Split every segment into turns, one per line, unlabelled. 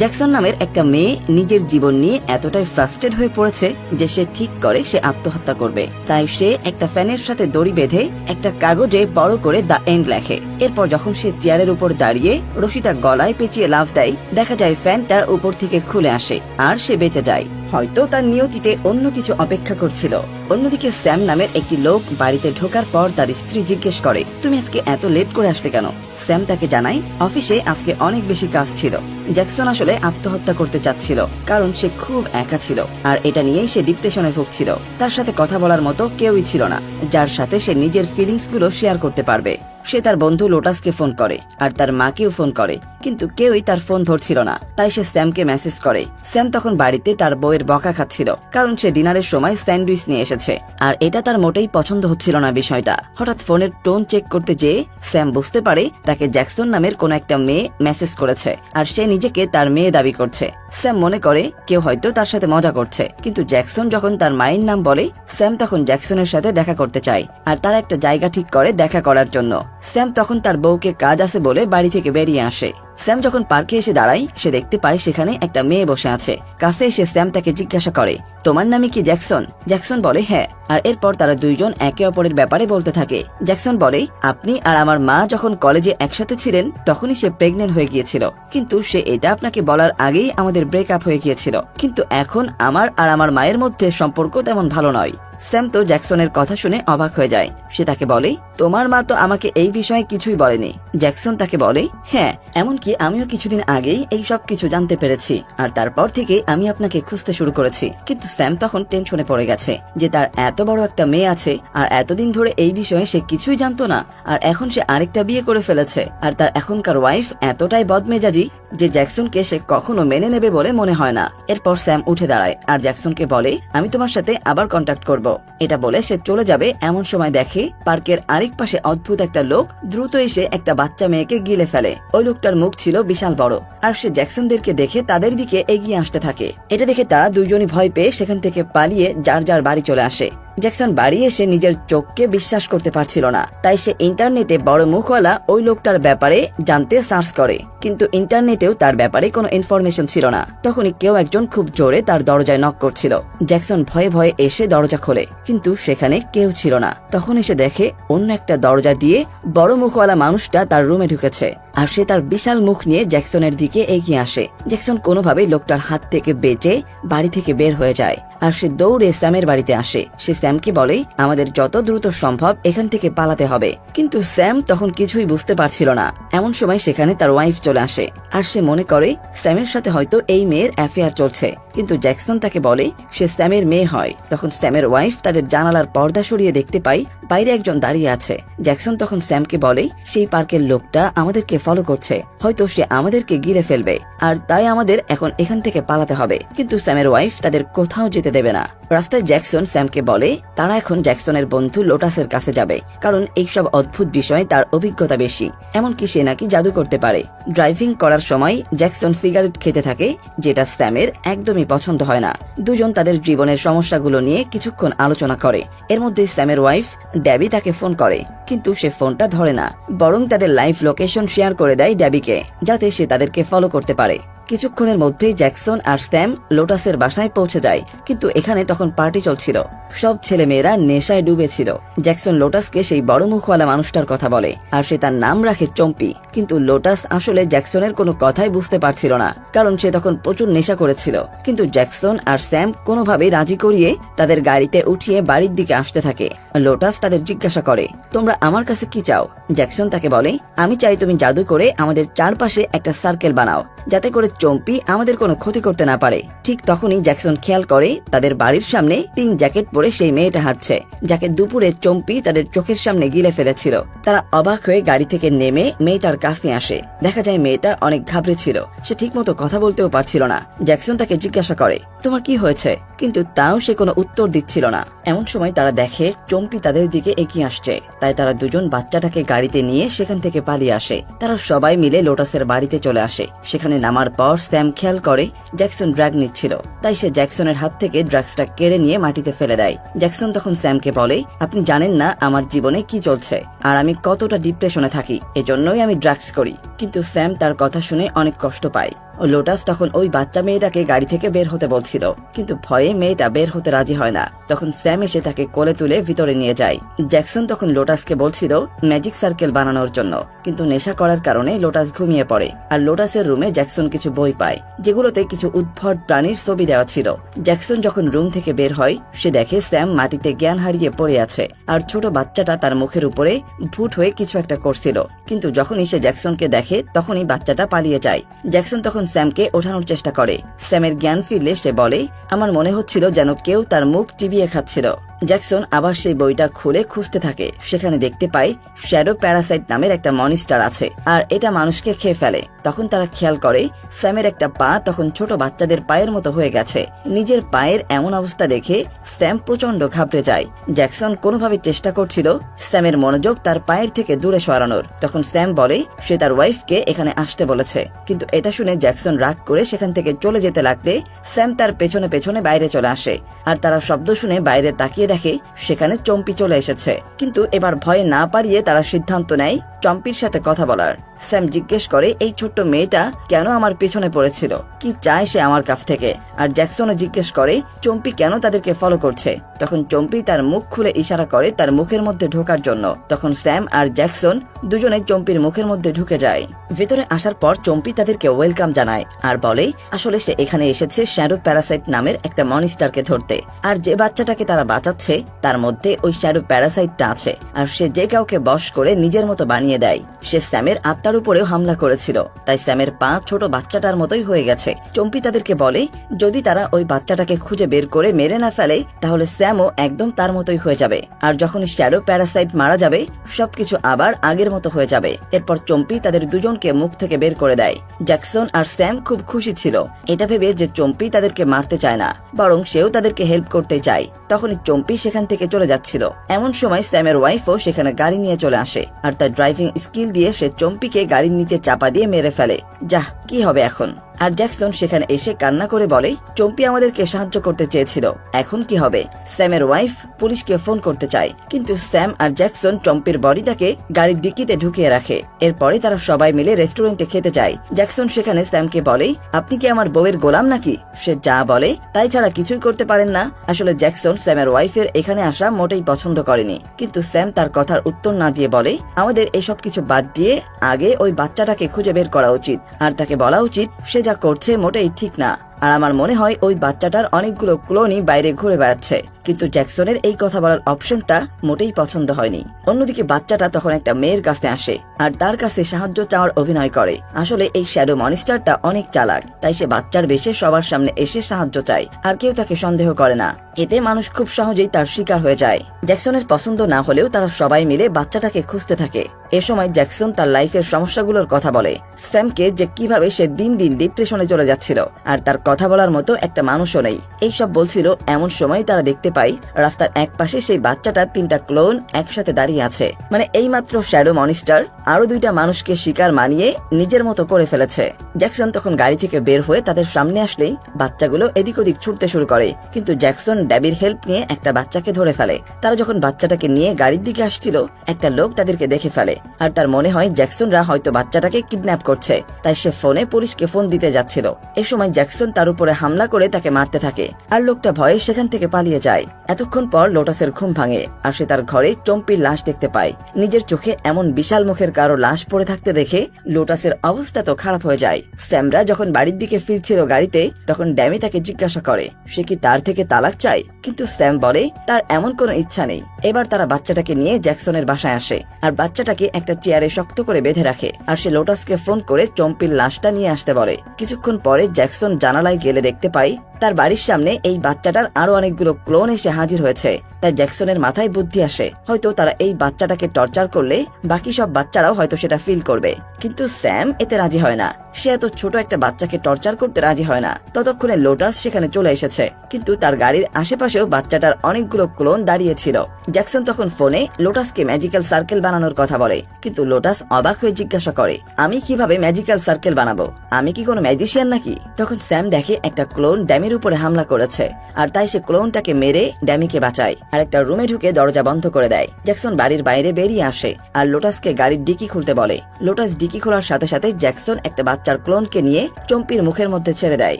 Jackson নামের একটা মেয়ে নিজের জীবন নিয়ে এতটাই ফ্রাস্টেড হয়ে পড়েছে যে সে ঠিক করে সে আত্মহত্যা করবে। তাই সে একটা ফ্যানের সাথে দড়ি বেঁধে একটা কাগজে বড় করে দ্য এন্ড লেখে। এরপর যখন সে চেয়ারের উপর দাঁড়িয়ে রশিটা গলায় পেঁচিয়ে লাফ দেয়, দেখা যায় ফ্যানটা উপর থেকে খুলে আসে আর সে বেঁচে যায়। হয়তো তার নিয়তিতে অন্য কিছু অপেক্ষা করছিল। অন্যদিকে স্যাম নামের একটি লোক বাড়িতে ঢোকার পর তার স্ত্রী জিজ্ঞেস করে, তুমি আজকে এত লেট করে আসলে কেন? স্যাম তাকে জানায়, অফিসে আজকে অনেক বেশি কাজ ছিল। জ্যাকসন আসলে আত্মহত্যা করতে চাচ্ছিল, কারণ সে খুব একা ছিল, আর এটা নিয়েই সে ডিপ্রেশনে ভুগছিল। তার সাথে কথা বলার মতো কেউই ছিল না, যার সাথে সে নিজের ফিলিংসগুলো শেয়ার করতে পারবে। সে তার বন্ধু লোটাসকে ফোন করে, আর তার মাকেও ফোন করে, কিন্তু কেউই তার ফোন ধরছিল না। তাই সে স্যামকে মেসেজ করে। স্যাম তখন বাড়িতে তার বউয়ের বকা খাচ্ছিল, কারণ সে ডিনারের সময় স্যান্ডউইচ নিয়ে এসেছে। আর এটা তার মোটেই পছন্দ হচ্ছিল না বিষয়টা। হঠাৎ ফোনের টোন চেক করতে যেয়ে স্যাম বুঝতে পারে তাকে জ্যাকসন নামের কোন একটা মেয়ে মেসেজ করেছে, আর সে নিজেকে তার মেয়ে দাবি করছে। স্যাম মনে করে, কেউ হয়তো তার সাথে মজা করছে, কিন্তু জ্যাকসন যখন তার মায়ের নাম বলে, স্যাম তখন জ্যাকসনের সাথে দেখা করতে চায়, আর তারা একটা জায়গা ঠিক করে দেখা করার জন্য। স্যাম তখন তার বউকে কাজ আছে বলে বাড়ি থেকে বেরিয়ে আসে। স্যাম যখন পার্কে এসে দাঁড়ায়, সে দেখতে পায় সেখানে একটা মেয়ে বসে আছে। কাছে এসে স্যাম তাকে জিজ্ঞাসা করে, তোমার নামে কি জ্যাকসন? জ্যাকসন বলে হ্যাঁ। আর এরপর তারা দুইজন একে অপরের ব্যাপারে বলতে থাকে। জ্যাকসন বলে, আপনি আর আমার মা যখন কলেজে একসাথে ছিলেন, তখনই সে প্রেগনেন্ট হয়ে গিয়েছিল। কিন্তু সে এটা আপনাকে বলার আগেই আমাদের ব্রেকআপ হয়ে গিয়েছিল। কিন্তু এখন আমার আর আমার মায়ের মধ্যে সম্পর্ক তেমন ভালো নয়। স্যাম তো জ্যাকসনের কথা শুনে অবাক হয়ে যায়। সে তাকে বলে, তোমার মা তো আমাকে এই বিষয়ে কিছুই বলেনি। জ্যাকসন তাকে বলে হ্যাঁ এমনকি আমিও কিছুদিন আগেই এই সব কিছু জানতে পেরেছি, আর তারপর থেকে আমি আপনাকে খুঁজতে শুরু করেছি। কিন্তু স্যাম তখন টেনশনে পড়ে গেছে যে তার এত বড় একটা মেয়ে আছে, আর এতদিন ধরে এই বিষয়ে সে কিছুই জানতো না, আর এখন সে আরেকটা বিয়ে করে ফেলেছে, আর তার এখনকার ওয়াইফ এতটাই বদমেজাজি যে জ্যাকসনকে সে কখনো মেনে নেবে বলে মনে হয় না। এরপর স্যাম উঠে দাঁড়ায়, আর জ্যাকসনকে বলে, আমি তোমার সাথে আবার কন্ট্যাক্ট করব। এটা বলে সে চলে যাবে এমন সময় দেখে পার্কের আরেক পাশে অদ্ভুত একটা লোক দ্রুত এসে একটা বাচ্চা মেয়েকে গিলে ফেলে। ওই লোকটার মুখ ছিল বিশাল বড় আর সে জ্যাকসনদেরকে দেখে তাদের দিকে এগিয়ে আসতে থাকে। এটা দেখে তারা দুইজনই ভয় পেয়ে সেখান থেকে পালিয়ে যার যার বাড়ি চলে আসে। জ্যাকসন বাড়ি এসে নিজের চোখকে বিশ্বাস করতে পারছিল না। তাই সে ইন্টারনেটে বড় মুখওয়ালা ওই লোকটার ব্যাপারে জানতে সার্চ করে। কিন্তু ইন্টারনেটেও তার ব্যাপারে কোনো ইনফরমেশন ছিল না। তখনই কেউ একজন খুব জোরে তার দরজায় নক করছিল। জ্যাকসন ভয়ে ভয়ে এসে দরজা খোলে। কিন্তু সেখানে কেউ ছিল না। তখন এসে দেখে অন্য একটা দরজা দিয়ে বড় মুখওয়ালা মানুষটা তার রুমে ঢুকেছে। আর সে তার বিশাল মুখ নিয়ে জ্যাকসনের দিকে এগিয়ে আসে। জ্যাকসন কোনোভাবেই লোকটার হাত থেকে বেঁচে বাড়ি থেকে বের হয়ে যায় আর সে দৌড়ে স্যামের বাড়িতে আসে। সে স্যামকে বলে, আমাদের যত দ্রুত সম্ভব এখান থেকে পালাতে হবে। কিন্তু স্যাম তখন কিছুই বুঝতে পারছিল না। এমন সময় সেখানে তার ওয়াইফ চলে আসে আর সে মনে করে, স্যামের সাথে হয়তো এই মেয়ের অ্যাফেয়ার চলছে। কিন্তু জ্যাকসন তাকে বলে, সে স্যামের মেয়ে হয়। তখন স্যামের ওয়াইফ তাদের জানালার পর্দা সরিয়ে দেখতে পাই বাইরে একজন দাঁড়িয়ে আছে। জ্যাকসন তখন স্যামকে বলে, সেই পার্কের লোকটা আমাদেরকে ফলো করছে। হয়তো সে আমাদেরকে গিরে ফেলবে। আর তাই আমাদের এখন এখান থেকে পালাতে হবে। কিন্তু স্যামের ওয়াইফ তাদের কোথাও যেতে দেবে না। রাস্তায় জ্যাকসন স্যামকে বলে, তারা এখন জ্যাকসনের বন্ধু লোটাসের কাছে যাবে, কারণ এইসব অদ্ভুত বিষয়ে তার অভিজ্ঞতা বেশি। এমনকি সে নাকি জাদু করতে পারে। ড্রাইভিং করার সময় জ্যাকসন সিগারেট খেতে থাকে, যেটা স্যামের একদমই পছন্দ হয় না। দুজন তাদের জীবনের সমস্যাগুলো নিয়ে কিছুক্ষণ আলোচনা করে। এর মধ্যে স্যামের ওয়াইফ, ড্যাবি, তাকে ফোন করে, কিন্তু সে ফোনটা ধরে না, বরং তাদের লাইভ লোকেশন শেয়ার করে দেয় ড্যাবিকে, যাতে সে তাদেরকে ফলো করতে পারে। কিছুক্ষণের মধ্যেই জ্যাকসন আর স্ট্যাম লোটাসের বাসায় পৌঁছে যায়, কিন্তু এখানে তখন পার্টি চলছিল। সব ছেলে মেয়েরা নেশায় ডুবেছিল। জ্যাকসন লোটাসকে সেই বড় মুখওয়ালা মানুষটার কথা বলে, আর সে তার নাম রাখে চম্পি। কিন্তু লোটাস আসলে জ্যাকসনের কোনো কথাই বুঝতে পারছিল না, কারণ সে তখন প্রচুর নেশা করেছিল। কিন্তু জ্যাকসন আর স্যাম কোনোভাবেই রাজি করিয়ে তাদের গাড়িতে উঠিয়ে বাড়ির দিকে আসতে থাকে। লোটাস তাদের জিজ্ঞাসা করে, তোমরা আমার কাছে কি চাও? জ্যাকসন তাকে বলে, আমি চাই তুমি জাদু করে আমাদের চারপাশে একটা সার্কেল বানাও, যাতে করে চম্পি আমাদের কোনো ক্ষতি করতে না পারে। ঠিক তখনই জ্যাকসন খেয়াল করে তাদের বাড়ির সামনে তিন জ্যাকেট পরে সেই মেয়েটা হাঁটছে, যাকে দুপুরে চম্পি তাদের চোখের সামনে গিলে ফেলেছিল। তারা অবাক হয়ে গাড়ি থেকে নেমে মেয়েটার কাছে আসে। দেখা যায় মেয়েটা অনেক ঘাবড়ে ছিল, সে ঠিকমতো কথা বলতেও পারছিল না। জ্যাকসন তাকে জিজ্ঞাসা করে, তোমার কি হয়েছে? কিন্তু তাও সে কোনো উত্তর দিচ্ছিল না। এমন সময় তারা দেখে চম্পি তাদের দিকে এগিয়ে আসছে, তাই তারা দুজন বাচ্চাটাকে গাড়িতে নিয়ে সেখান থেকে পালিয়ে আসে। তারা সবাই মিলে লোটাসের বাড়িতে চলে আসে। সেখানে নামার পর স্যাম খেয়াল করে, জ্যাকসন ড্রাগ নিচ্ছিল। তাই সে জ্যাকসনের হাত থেকে ড্রাগসটা কেড়ে নিয়ে মাটিতে ফেলে দেয়। জ্যাকসন তখন স্যামকে বলে, আপনি জানেন না আমার জীবনে কি চলছে, আর আমি কতটা ডিপ্রেশনে থাকি, এজন্যই আমি ড্রাগস করি। কিন্তু স্যাম তার কথা শুনে অনেক কষ্ট পায়। লোটাস তখন ওই বাচ্চা মেয়েটাকে গাড়ি থেকে বের হতে বলছিল। কিন্তু ভয়ে মেয়েটা বের হতে রাজি হয় না। তখন স্যাম এসে তাকে কোলে তুলে ভিতরে নিয়ে যায়। জ্যাকসন তখন লোটাসকে বলছিল ম্যাজিক সার্কেল বানানোর জন্য। কিন্তু নেশা করার কারণে লোটাস ঘুমিয়ে পড়ে। আর লোটাসের রুমে জ্যাকসন কিছু বই পায়। যেগুলোতে কিছু উদ্ভট প্রাণীর ছবি দেওয়া ছিল। জ্যাকসন যখন রুম থেকে বের হয়, সে দেখে স্যাম মাটিতে জ্ঞান হারিয়ে পড়ে আছে। আর ছোট বাচ্চাটা তার মুখের উপরে ভুট হয়ে কিছু একটা করছিল। কিন্তু যখনই সে জ্যাকসনকে দেখে, তখনই বাচ্চাটা পালিয়ে যায়। জ্যাকসন তখন স্যামকে ওঠানোর চেষ্টা করে। স্যামের জ্ঞান ফিরলে সে বলে, আমার মনে হচ্ছিল যেন কেউ তার মুখ চিবিয়ে খাচ্ছিল। জ্যাকসন আবার সেই বইটা খুলে খুঁজতে থাকে। সেখানে দেখতে পায়, শ্যাডো প্যারাসাইট নামের একটা মনিস্টার আছে, আর এটা মানুষকে খেয়ে ফেলে। তখন তারা খেয়াল করে, স্যামের একটা পা তখন ছোট বাচ্চাদের পায়ের মতো হয়ে গেছে। নিজের পায়ের এমন অবস্থা দেখে স্যাম প্রচণ্ড ঘাবড়ে যায়। জ্যাকসন কোনোভাবে চেষ্টা করছিল স্যামের মনোযোগ তার পায়ের থেকে দূরে সরানোর। তখন স্যাম বলে, সে তার ওয়াইফকে এখানে আসতে বলেছে। কিন্তু এটা শুনে জ্যাকসন রাগ করে সেখান থেকে চলে যেতে লাগতে স্যাম তার পেছনে পেছনে বাইরে চলে আসে, আর তারা শব্দ শুনে বাইরে তাকিয়ে দেখে সেখানে চম্পি চলে এসেছে। কিন্তু এবার ভয়ে না পারিয়ে তারা সিদ্ধান্ত নেয় চম্পির সাথে কথা বলার। স্যাম জিজ্ঞেস করে, এই ছোট্ট মেয়েটা কেন আমার পেছনে পড়েছিল? কি চায় সে আমার কাছ থেকে? আর জ্যাকসনও জিজ্ঞেস করে, চম্পি কেন তাদেরকে ফলো করছে? তখন চম্পি তার মুখ খুলে ইশারা করে তার মুখের মধ্যে ঢোকার জন্য। তখন স্যাম আর জ্যাকসন দুজনে চম্পির মুখের মধ্যে ঢুকে যায়। ভেতরে আসার পর চম্পি তাদেরকে ওয়েলকাম জানায় আর বলে, আসলে সে এখানে এসেছে শ্যাডো প্যারাসাইট নামের একটা মনিস্টারকে ধরতে। আর যে বাচ্চাটাকে তারা বাঁচাচ্ছে তার মধ্যে ওই শ্যাডো প্যারাসাইটটা আছে। আর সে যে কাউকে বশ করে নিজের মতো বানিয়ে দেয়। সে স্যামের আত্মার উপরেও হামলা করেছিল। তাই স্যামের পা ছোট বাচ্চাটার মতোই হয়ে গেছে। চম্পি তাদেরকে বলে, যদি তারা ওই বাচ্চাটাকে খুঁজে বের করে মেরে না ফেলে, তাহলে স্যামও একদম তার মতোই হয়ে যাবে। আর যখন শ্যাডো প্যারাসাইট মারা যাবে, সবকিছু আবার আগের মতো হয়ে যাবে। এরপর চম্পি তাদের দুজনকে মুখ থেকে বের করে দেয়। জ্যাকসন আর স্যাম খুব খুশি ছিল। এটা ভেবে যে চম্পি তাদেরকে মারতে চায় না, বরং সেও তাদেরকে হেল্প করতে চায়। তখনই চম্পি সেখান থেকে চলে যাচ্ছিল। এমন সময় স্যামের ওয়াইফও সেখানে গাড়ি নিয়ে চলে আসে আর তার ড্রাইভিং স্কিল দিয়ে সে চম্পিকে গাড়ির নিচে চাপা দিয়ে মেরে ফেলে। যাহ, কি হবে এখন? আর জ্যাকসন সেখানে এসে কান্না করে বলে, চম্পি আমাদেরকে সাহায্য করতে চেয়েছিল। এখন কি হবে? স্যামের ওয়াইফ পুলিশকে ফোন করতে চায়। কিন্তু স্যাম আর জ্যাকসন চম্পির বডিটাকে গাড়ির ডিকিতে ঢুকিয়ে রাখে। এরপরে তারা সবাই মিলে রেস্টুরেন্টে খেতে যায়। জ্যাকসন সেখানে স্যামকে বলে, আপনি কি আমার বউয়ের গোলাম নাকি? সে যা বলে, তাই ছাড়া কিছুই করতে পারেন না। আসলে জ্যাকসন স্যামের ওয়াইফের এখানে আসা মোটেই পছন্দ করেনি। কিন্তু স্যাম তার কথার উত্তর না দিয়ে বলে, আমাদের এসব কিছু বাদ দিয়ে আগে ওই বাচ্চাটাকে খুঁজে বের করা উচিত। আর তাকে বলা উচিত, সে যা করছে মোটেই ঠিক না। আর আমার মনে হয় ওই বাচ্চাটার অনেকগুলো ক্লোনই বাইরে ঘুরে বেড়াচ্ছে। কিন্তু জ্যাকসনের এই কথা বলার অপশনটা মোটেই পছন্দ হয়নি। অন্যদিকে বাচ্চাটা তখন একটা মেয়ের কাছে আসে আর তার কাছে সাহায্য চাওয়ার অভিনয় করে। আসলে এই শ্যাডো মনিস্টারটা অনেক চালাক, তাই সে বাচ্চার বেশে সবার সামনে এসে সাহায্য চায় আর কেউ তাকে সন্দেহ করে না। এতে মানুষ খুব সহজেই তার শিকার হয়ে যায়। জ্যাকসনের পছন্দ না হলেও তারা সবাই মিলে বাচ্চাটাকে খুঁজতে থাকে। এ সময় জ্যাকসন তার লাইফের সমস্যাগুলোর কথা বলে। স্যামকে যে কীভাবে সে দিন দিন ডিপ্রেশনে চলে যাচ্ছিল আর তার কথা বলার মতো একটা মানুষও নেই। এইসব বলছিল এমন সময় তারা দেখতে পাই। রাস্তার এক পাশে সেই বাচ্চাটা তিনটা ক্লোন একসাথে দাঁড়িয়ে আছে। মানে এই মাত্র শ্যাডো মনিস্টার আরও দুইটা মানুষকে শিকার মানিয়ে নিজের মতো করে ফেলেছে। জ্যাকসন তখন গাড়ি থেকে বের হয়ে তাদের সামনে আসলেই বাচ্চাগুলো এদিক ওদিক ছুটতে শুরু করে। কিন্তু জ্যাকসন ড্যাবির হেল্প নিয়ে একটা বাচ্চাকে ধরে ফেলে। তারা যখন বাচ্চাটাকে নিয়ে গাড়ির দিকে আসছিল, একটা লোক তাদেরকে দেখে ফেলে। আর তার মনে হয় জ্যাকসনরা হয়তো বাচ্চাটাকে কিডন্যাপ করছে। তাই সে ফোনে পুলিশকে ফোন দিতে যাচ্ছিল। এ সময় জ্যাকসন তার উপরে হামলা করে তাকে মারতে থাকে। আর লোকটা ভয়ে সেখান থেকে পালিয়ে যায়। এতক্ষণ পর লোটাসের ঘুম ভাঙে আর সে তার ঘরে চম্পির লাশ দেখতে পায়। নিজের চোখে এমন বিশাল মুখের কারও লাশ পড়ে থাকতে দেখে লোটাসের অবস্থা তো খারাপ হয়ে যায়। স্যামরা যখন বাড়ির দিকে ফিরছিল গাড়িতে, তখন ড্যামি তাকে জিজ্ঞাসা করে, সে কি তার থেকে তালাক চায়? কিন্তু স্যাম বলে, তার এমন কোনো ইচ্ছা নেই। এবার তারা বাচ্চাটাকে নিয়ে জ্যাকসনের বাসায় আসে, আর বাচ্চাটাকে একটা চেয়ারে শক্ত করে বেঁধে রাখে, আর সে লোটাসকে ফোন করে চম্পির লাশটা নিয়ে আসতে বলে। কিছুক্ষণ পরে জ্যাকসন জানালায় গেলে দেখতে পাই, তার বাড়ির সামনে এই বাচ্চাটার আরও অনেকগুলো ক্লোন এসে হাজির হয়েছে। তাই জ্যাকসনের মাথায় বুদ্ধি আসে, হয়তো তারা এই বাচ্চাটাকে টর্চার করলে বাকি সব বাচ্চারাও হয়তো সেটা ফিল করবে। কিন্তু স্যাম এতে রাজি হয় না, সে এত ছোট একটা বাচ্চাকে টর্চার করতে রাজি হয় না। ততক্ষণে লোটাস সেখানে চলে এসেছে, কিন্তু তার গাড়ির আশেপাশেও বাচ্চাটার অনেকগুলো ক্লোন দাঁড়িয়ে ছিল। জ্যাকসন তখন ফোনে লোটাসকে ম্যাজিক্যাল সার্কেল বানানোর কথা বলে, কিন্তু লোটাস অবাক হয়ে জিজ্ঞাসা করে, আমি কীভাবে ম্যাজিক্যাল সার্কেল বানাবো? আমি কি কোনো ম্যাজিশিয়ান নাকি? তখন স্যাম দেখে একটা ক্লোন ড্যামির উপরে হামলা করেছে, আর তাই সে ক্লোনটাকে মেরে ড্যামিকে বাঁচায়, আর একটা রুমে ঢুকে দরজা বন্ধ করে দেয়। জ্যাকসন বাড়ির বাইরে বেরিয়ে আসে, আর লোটাসকে গাড়ির ডিকি খুলতে বলে। লোটাস ডিকি খোলার সাথে সাথে জ্যাকসন একটা বাচ্চার ক্লোনকে নিয়ে চম্পির মুখের মধ্যে ছেড়ে দেয়,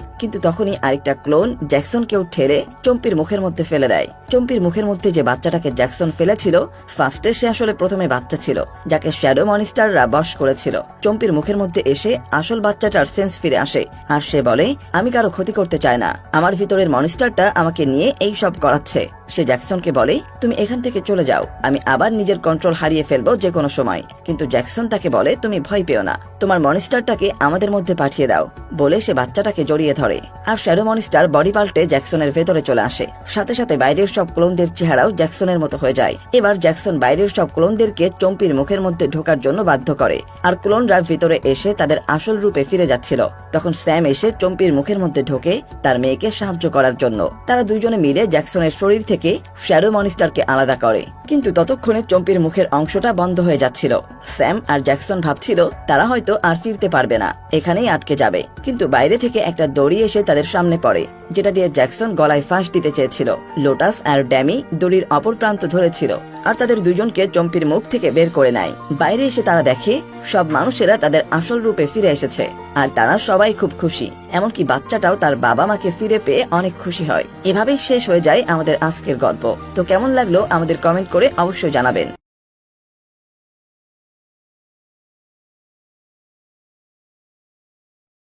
কিন্তু তখনই আরেকটা ক্লোন জ্যাকসনকেও ঠেলে চম্পির মুখের মধ্যে ফেলে দেয়। চম্পির মুখের মধ্যে যে বাচ্চাটাকে জ্যাকসন ফেলেছিল, ফার্স্টে সে আসলে প্রথমে বাচ্চা ছিল, যাকে শ্যাডো মনিস্টাররা বশ করেছিল। চম্পির মুখের মধ্যে এসে আসল বাচ্চাটার সেন্স ফিরে আসে, আর সে বলে, আমি কারও ক্ষতি করতে চাই না। আমার ভিতরের মনিস্টারটা আমাকে নিয়ে এই সব করাচ্ছে। সে জ্যাকসনকে বলে, তুমি এখান থেকে চলে যাও, আমি আবার নিজের কন্ট্রোল হারিয়ে ফেলব যে কোনো সময়। কিন্তু জ্যাকসন তাকে বলে, তুমি ভয় পেও না, তোমার মনিস্টারটাকে আমাদের মধ্যে পাঠিয়ে দাও। বলে সে বাচ্চাটাকে জড়িয়ে ধরে, আর শ্যাডো মনিস্টার বডি পাল্টে জ্যাকসনের ভেতরে চলে আসে। সাথে সাথে বাইরের সব ক্লোনদের চেহারাও জ্যাকসনের মতো হয়ে যায়। এবার জ্যাকসন বাইরের সব ক্লোনদেরকে চম্পির মুখের মধ্যে ঢোকার জন্য বাধ্য করে। আর ক্লোনরা ভিতরে এসে তাদের আসল রূপে ফিরে যাচ্ছিল। তখন স্যাম এসে চম্পির মুখের মধ্যে ঢোকে তার মেয়েকে সাহায্য করার জন্য। তারা দুইজনে মিলে জ্যাকসনের শরীর থেকে শ্যাডো মনিস্টারকে আলাদা করে। কিন্তু ততক্ষণে চম্পির মুখের অংশটা বন্ধ হয়ে যাচ্ছিল। স্যাম আর জ্যাকসন ভাবছিল, তারা হয়তো আর ফিরতে পারবে না। এখানেই আটকে যাবে। কিন্তু বাইরে থেকে একটা দড়ি এসে তাদের সামনে পড়ে, যেটা দিয়ে জ্যাকসন গলায় ফাঁস দিতে চেয়েছিল। লোটাস আর ড্যামি দড়ির অপর প্রান্ত ধরেছিল আর তাদের দুজনকে চম্পির মুখ থেকে বের করে নেয়। বাইরে এসে তারা দেখে, সব মানুষেরা তাদের আসল রূপে ফিরে এসেছে আর তারা সবাই খুব খুশি। এমনকি বাচ্চাটাও তার বাবা মাকে ফিরে পেয়ে অনেক খুশি হয়। এভাবেই শেষ হয়ে যায় আমাদের আজকের গল্প। তো কেমন লাগল আমাদের কমেন্ট করে অবশ্যই জানাবেন।